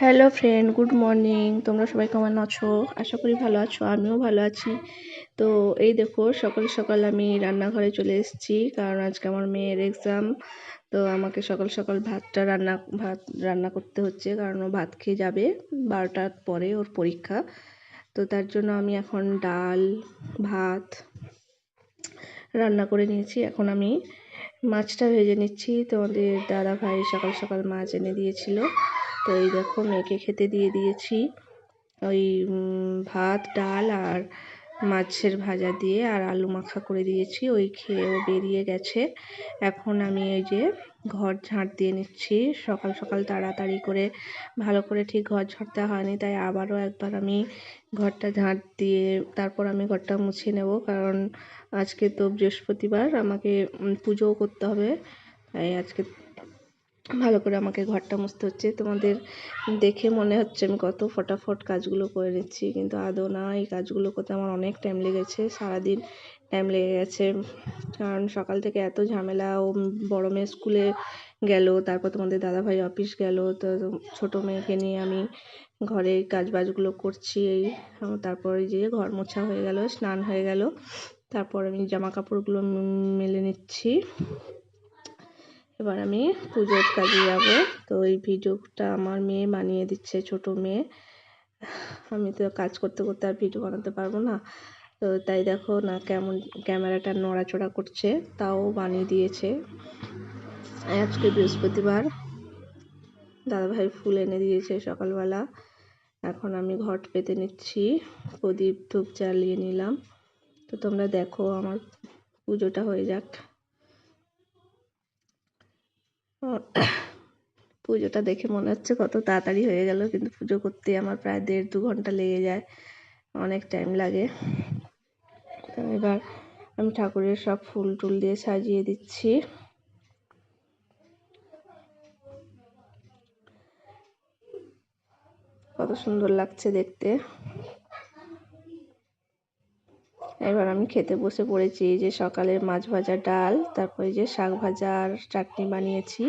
Hello friend good morning তোমরা সবাই কেমন আছো? আশা করি ভালো আছো, আমিও ভালো আছি। তো এই দেখো, সকাল সকাল আমি রান্নাঘরে চলে এসেছি, কারণ আজকে আমার মেয়ের এক্সাম তো আমাকে সকাল সকাল ভাতটা রান্না, ভাত রান্না করতে হচ্ছে, কারণ ও ভাত খেয়ে যাবে বারোটার পরে ওর পরীক্ষা। তো তার জন্য আমি এখন ডাল, ভাত রান্না করে নিয়েছি। এখন আমি মাছটা ভেজে নিচ্ছি। তোমাদের দাদা ভাই সকাল সকাল মাছ এনে দিয়েছিল। তো এই দেখো মেয়েকে খেতে দিয়ে দিয়েছি। ওই ভাত, ডাল আর মাছের ভাজা দিয়ে আর আলু মাখা করে দিয়েছি। ওই খেয়েও বেরিয়ে গেছে। এখন আমি এই যে ঘর ঝাঁট দিয়ে নিচ্ছি। সকাল সকাল তাড়াতাড়ি করে, ভালো করে ঠিক ঘর ঝাঁটতে হয়নি, তাই আবারও একবার আমি ঘরটা ঝাঁট দিয়ে, তারপর আমি ঘরটা মুছে নেব। কারণ আজকে তো বৃহস্পতিবার, আমাকে পুজোও করতে হবে। তাই আজকে ভালো করে আমাকে ঘরটা মুছতে হচ্ছে। তোমাদের দেখে মনে হচ্ছে আমি কত ফটাফট কাজগুলো করে নিচ্ছি, কিন্তু আদৌ না, এই কাজগুলো করতে আমার অনেক টাইম লেগেছে, সারাদিন টাইম লেগে গেছে। কারণ সকাল থেকে এত ঝামেলা, ও বড়ো মেয়ে স্কুলে গেল, তারপর তোমাদের দাদাভাই অফিস গেল, তো ছোটো মেয়েকে নিয়ে আমি ঘরে কাজ বাজগুলো করছি, এই তারপরে যে ঘর মোছা হয়ে গেল, স্নান হয়ে গেল, তারপর আমি জামা কাপড়গুলো মেলে নিচ্ছি। এবার আমি পুজোর কাজে যাব। তো এই ভিডিওটা আমার মেয়ে বানিয়ে দিচ্ছে, ছোট মেয়ে। আমি তো কাজ করতে করতে আর ভিডিও বানাতে পারব না। তো তাই দেখো না কেমন ক্যামেরাটা নড়াচড়া করছে, তাও বানিয়ে দিয়েছে। আজকে বৃহস্পতিবার। দাদাভাই ফুল এনে দিয়েছে সকালবেলা। এখন আমি ঘট পেতে নিচ্ছি, প্রদীপ ধূপ জ্বালিয়ে নিলাম। তো তোমরা দেখো আমার পুজোটা হয়ে যাক। পুজোটা দেখে মনে হচ্ছে কত তাড়াতাড়ি হয়ে গেল, কিন্তু পুজো করতে আমার প্রায় দেড় দু ঘণ্টা লেগে যায়, অনেক টাইম লাগে। তো এবার আমি ঠাকুরের সব ফুল টুল দিয়ে সাজিয়ে দিচ্ছি। কত সুন্দর লাগছে দেখতে। এবার আমি খেতে বসে পড়েছি যে সকালের মাছ ভাজা ডাল, তারপরে যে শাক ভাজা আর চাটনি বানিয়েছি।